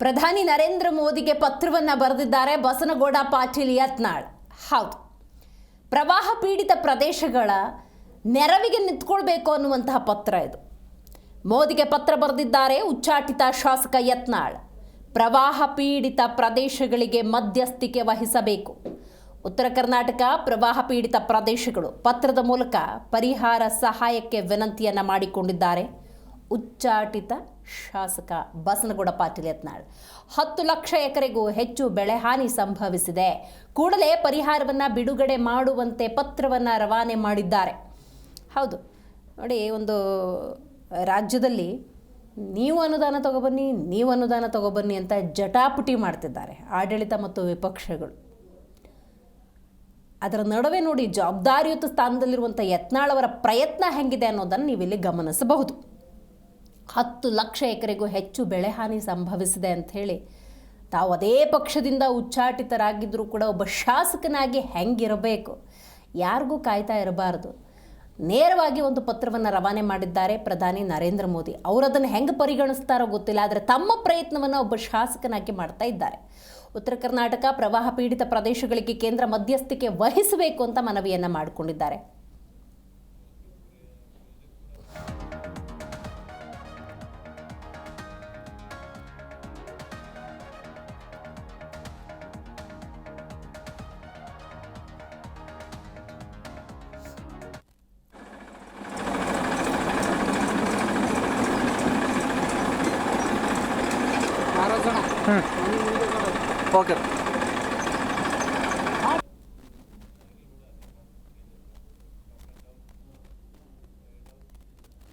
ಪ್ರಧಾನಿ ನರೇಂದ್ರ ಮೋದಿಗೆ ಪತ್ರವನ್ನು ಬರೆದಿದ್ದಾರೆ ಬಸನಗೌಡ ಪಾಟೀಲ್ ಯತ್ನಾಳ್. ಹೌದು. ಪ್ರವಾಹ ಪೀಡಿತ ಪ್ರದೇಶಗಳ ನೆರವಿಗೆ ನಿಂತ್ಕೊಳ್ಬೇಕು ಅನ್ನುವಂತಹ ಪತ್ರ ಇದು. ಮೋದಿಗೆ ಪತ್ರ ಬರೆದಿದ್ದಾರೆ ಉಚ್ಚಾಟಿತ ಶಾಸಕ ಯತ್ನಾಳ್. ಪ್ರವಾಹ ಪೀಡಿತ ಪ್ರದೇಶಗಳಿಗೆ ಮಧ್ಯಸ್ಥಿಕೆ ವಹಿಸಬೇಕು. ಉತ್ತರ ಕರ್ನಾಟಕ ಪ್ರವಾಹ ಪೀಡಿತ ಪ್ರದೇಶಗಳು ಪತ್ರದ ಮೂಲಕ ಪರಿಹಾರ ಸಹಾಯಕ್ಕೆ ವಿನಂತಿಯನ್ನು ಮಾಡಿಕೊಂಡಿದ್ದಾರೆ. ಉಚ್ಚಾಟಿತ ಶಾಸಕ ಬಸನಗೌಡ ಪಾಟೀಲ್ ಯತ್ನಾಳ್ ಹತ್ತು ಲಕ್ಷ ಎಕರೆಗೂ ಹೆಚ್ಚು ಬೆಳೆ ಹಾನಿ ಸಂಭವಿಸಿದೆ. ಕೂಡಲೇ ಪರಿಹಾರವನ್ನು ಬಿಡುಗಡೆ ಮಾಡುವಂತೆ ಪತ್ರವನ್ನು ರವಾನೆ ಮಾಡಿದ್ದಾರೆ. ಹೌದು, ನೋಡಿ ಒಂದು ರಾಜ್ಯದಲ್ಲಿ ನೀವು ಅನುದಾನ ತಗೊಬನ್ನಿ, ನೀವು ಅನುದಾನ ತಗೊಬನ್ನಿ ಅಂತ ಜಟಾಪುಟಿ ಮಾಡ್ತಿದ್ದಾರೆ ಆಡಳಿತ ಮತ್ತು ವಿಪಕ್ಷಗಳು. ಅದರ ನಡುವೆ ನೋಡಿ ಜವಾಬ್ದಾರಿಯುತ ಸ್ಥಾನದಲ್ಲಿರುವಂಥ ಯತ್ನಾಳವರ ಪ್ರಯತ್ನ ಹೆಂಗಿದೆ ಅನ್ನೋದನ್ನು ನೀವಿಲ್ಲಿ ಗಮನಿಸಬಹುದು. ಹತ್ತು ಲಕ್ಷ ಎಕರೆಗೂ ಹೆಚ್ಚು ಬೆಳೆ ಹಾನಿ ಸಂಭವಿಸಿದೆ ಅಂಥೇಳಿ ತಾವು ಅದೇ ಪಕ್ಷದಿಂದ ಉಚ್ಚಾಟಿತರಾಗಿದ್ದರೂ ಕೂಡ ಒಬ್ಬ ಶಾಸಕನಾಗಿ ಹೆಂಗಿರಬೇಕು? ಯಾರಿಗೂ ಕಾಯ್ತಾ ಇರಬಾರ್ದು. ನೇರವಾಗಿ ಒಂದು ಪತ್ರವನ್ನು ರವಾನೆ ಮಾಡಿದ್ದಾರೆ ಪ್ರಧಾನಿ ನರೇಂದ್ರ ಮೋದಿ. ಅವರು ಅದನ್ನು ಹೆಂಗೆ ಪರಿಗಣಿಸ್ತಾರೋ ಗೊತ್ತಿಲ್ಲ, ಆದರೆ ತಮ್ಮ ಪ್ರಯತ್ನವನ್ನು ಒಬ್ಬ ಶಾಸಕನಾಗಿ ಮಾಡ್ತಾ ಇದ್ದಾರೆ. ಉತ್ತರ ಕರ್ನಾಟಕ ಪ್ರವಾಹ ಪೀಡಿತ ಪ್ರದೇಶಗಳಿಗೆ ಕೇಂದ್ರ ಮಧ್ಯಸ್ಥಿಕೆ ವಹಿಸಬೇಕು ಅಂತ ಮನವಿಯನ್ನು ಮಾಡಿಕೊಂಡಿದ್ದಾರೆ. ഓക്കെ